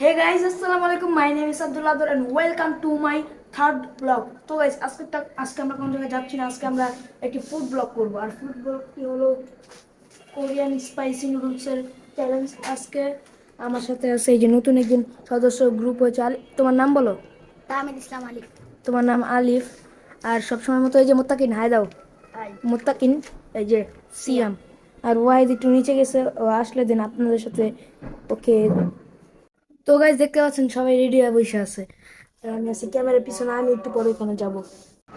Hey guys আসসালামু আলাইকুম মাই name is Abdul Adar and welcome to my third blog তো guys আজকে আজকে আমরা কোন জায়গায় যাচ্ছি না। আজকে আমরা একটি ফুড ব্লগ করব। আর ফুড ব্লগটি হলো কোরিয়ান স্পাইসি নুডলসের চ্যালেঞ্জ আজকে আমার সাথে আছে এই যে নতুন একজন সদস্য গ্রুপ হয়েছে আলি তোমার নাম বলো? তাহমিদ ইসলাম আলী। তোমার নাম আলিফ। আর সবসময় মতো এই যে মোত্তাকিন হাই দাও। মোত্তাকিন এই যে সিয়াম। আর ওয়াহিদ একটু নিচে গেছে ও আসলে দিন আপনাদের সাথে ওকে তো গাইজ দেখতে পাচ্ছেন সবাই রেডি হয়ে বসে আছে। আমি আছি ক্যামেরার পিছনে আমি একটু পরে ওখানে যাব।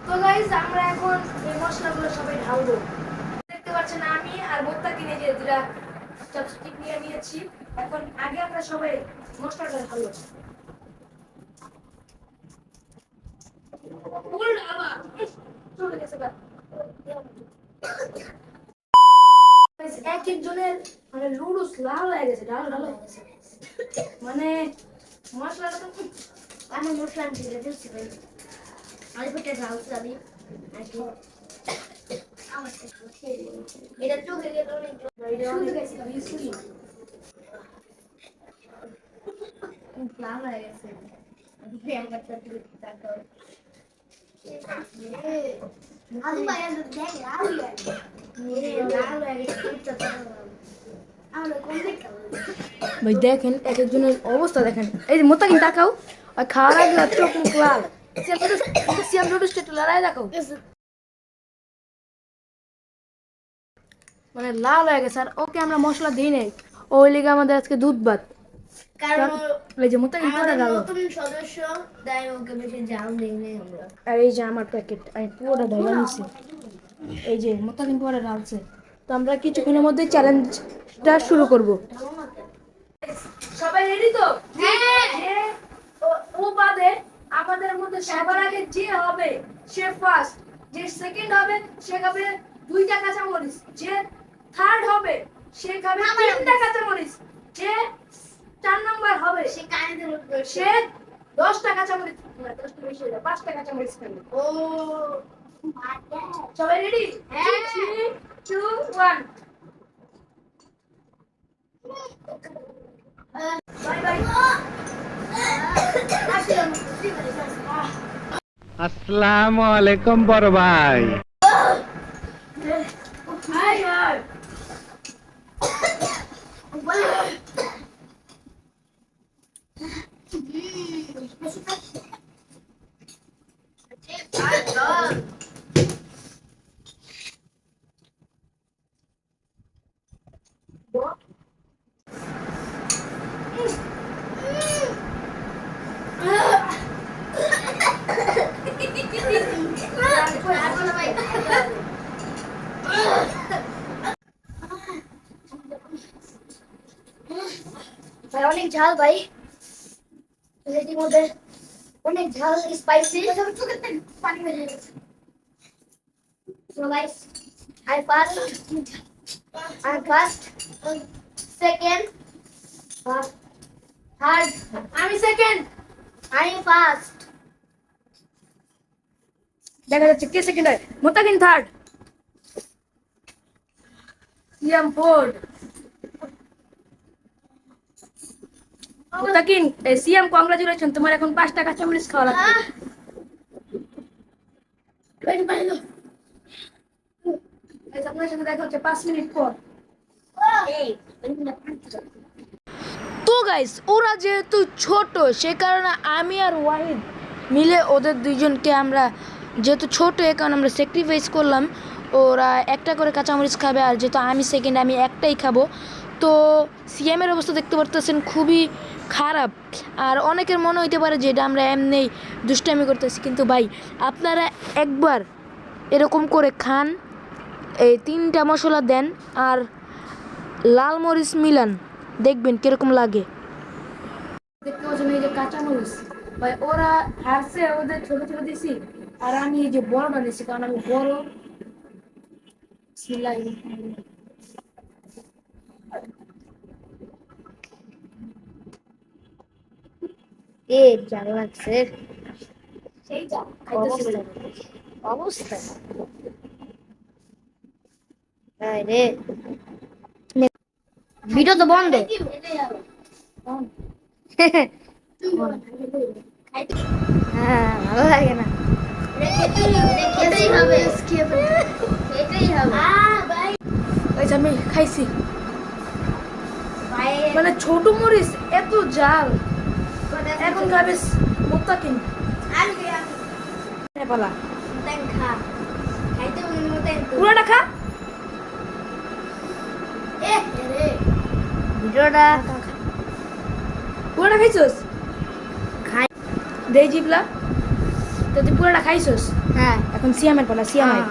তো গাইজ আমরা এখন এই মশলাগুলো সবাই ঢালবো। দেখতে পাচ্ছেন আমি আর মোত্তাকিন এই যে দুটা চপস্টিক নিয়ে নিয়েছি। এখন আগে আমরা সবাই মশলাটা ঢালবো। এক একজনের মানে লুডুস লাল হয়ে গেছে ডাল ডাল হয়ে গেছে। মানে মশলাটা তো আমি মুসলাম ছিল দিচ্ছি ভাই আমি পেটে রাউস আমি এটা চোখে গেল অনেক লাল হয়ে গেছে। ভাই দেখ লাল হয়ে গেছে। ভাই দেখেন এক একজনের অবস্থা দেখেন। এই যে মোতা কিন্তু তাকাও। আর খাওয়ার আগে চোখ মুখ লাল। সিয়াম লুডুস একটু লড়াই দেখাও। মানে লাল হয়ে গেছে আর ওকে আমরা মশলা দিই নাই। ওই লিগে আমাদের আজকে দুধ ভাত। কারণ এই যে মোতা কিন্তু গেল? সদস্য তাই ওকে বেশি জাম দেই নাই আমরা। আর এই যে আমার প্যাকেট আমি পুরোটা ঢালা নিছি। এই যে মোতা কিন্তু ঢালছে। তো আমরা কিছুক্ষণের মধ্যে চ্যালেঞ্জটা শুরু করব? সবাই রেডি তো? হ্যাঁ। ও- বাদে আমাদের মধ্যে সবার আগে যে হবে সে ফার্স্ট যে সেকেন্ড হবে সে খাবে দুইটা কাঁচামরিচ যে থার্ড হবে সে খাবে তিনটা কাঁচামরিচ যে চার নাম্বার হবে সে কানে। সে দশটা কাঁচামরিচ না দশটা বেশি পাঁচটা কাঁচামরিচ খাবে। ও। সবাই রেডি। থ্রি টু ওয়ান আসসালামু আলাইকুম বড় ভাই হাই হাই ভাই অনেক ঝাল ভাই এটির মধ্যে অনেক ঝাল স্পাইসি পানি বেরিয়ে গেছে So guys, I first, I first, second, uh, third, আমি সেকেন্ড I first. দেখা যাচ্ছে কে সেকেন্ড হয় মোতাকিন থার্ড সিয়াম ফোর্থ মোতাকিন এ, সিয়াম কংগ্রাচুলেশন তোমার এখন পাঁচটা কাঁচামরিচ খাওয়া লাগবে. Wait, wait, no. Guys, আপনার সাথে দেখা হচ্ছে পাঁচ মিনিট পর। তো গাইস ওরা যেহেতু ছোট সে কারণে আমি আর ওয়াহিদ মিলে ওদের দুইজনকে আমরা যেহেতু ছোট এ কারণে আমরা স্যাক্রিফাইস করলাম। ওরা একটা করে কাঁচামরিচ খাবে আর যেহেতু আমি সেকেন্ড আমি একটাই খাব। তো সিএমের অবস্থা দেখতে পারতেছেন খুবই খারাপ। আর অনেকের মনে হইতে পারে যে এটা আমরা এমনি দুষ্টামি করতেছি, কিন্তু ভাই, আপনারা একবার এরকম করে খান, এই তিনটা মশলা দেন আর লাল মরিচ মিলান, দেখবেন কীরকম লাগে। দেখতে পাচ্ছেন এই যে কাঁচা মরিচ, ভাই, ওরা হারছে, ওদের ছোট ছোট দিছি, আর আমি এই যে বড়টা নিছি কারণ আমি বড়। এ ঝাল লাগছে সেই যা খাইতেছি বলে। অবস্থা। রে। ভিডিও তো বন্ধ। হ্যাঁ ভালো লাগে না। আমি খাইছি। ভাই মানে ছোট মরিচ এত জাল। এখন গাবিস মুত্তাকিন পালা খা খাইতে তো পুরোটা খা রে ভিডিওটা পুরোটা খাইছস খাই দে জিবলা তো তুই পুরোটা খাইছস হ্যাঁ এখন সিয়ামের পালা সিয়ামাই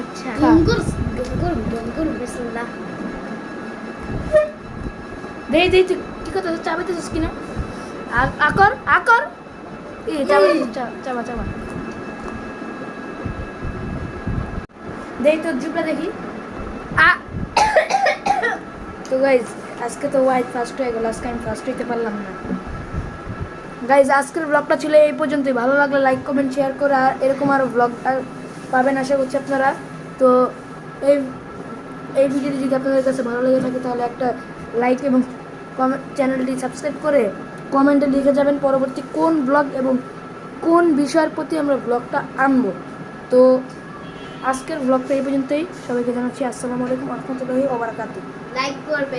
আচ্ছা। ডঙ্গুর ডঙ্গুর ডঙ্গুর বিসমিল্লাহ দে দে তুই কি কথা চাবাইতেছিস কিনা আ- আকর আকর। চাবা চাবা দেই তোর জিবলা দেখি। আ তো গাইজ আজকে তো হোয়াইট ফার্স্ট হয়ে গেল আজকে আমি ফার্স্ট হইতে পারলাম না। গাইজ আজকের ব্লগটা ছিল এই পর্যন্তই। ভালো লাগলে লাইক কমেন্ট শেয়ার করে। আর এরকম আরও ব্লগ পাবেন আশা করছি আপনারা। তো এই এই ভিডিওটি যদি আপনাদের কাছে ভালো লেগে থাকে তাহলে একটা লাইক এবং কমেন্ট চ্যানেলটি সাবস্ক্রাইব করে কমেন্টে লিখে যাবেন পরবর্তী কোন ব্লগ এবং কোন বিষয়ের প্রতি আমরা ব্লগটা আনব। তো আজকের ব্লগটা এই পর্যন্তই। সবাইকে জানাচ্ছি আসসালামু আলাইকুম রহমতুল্লাহি ওবরাকাতু লাইক করবে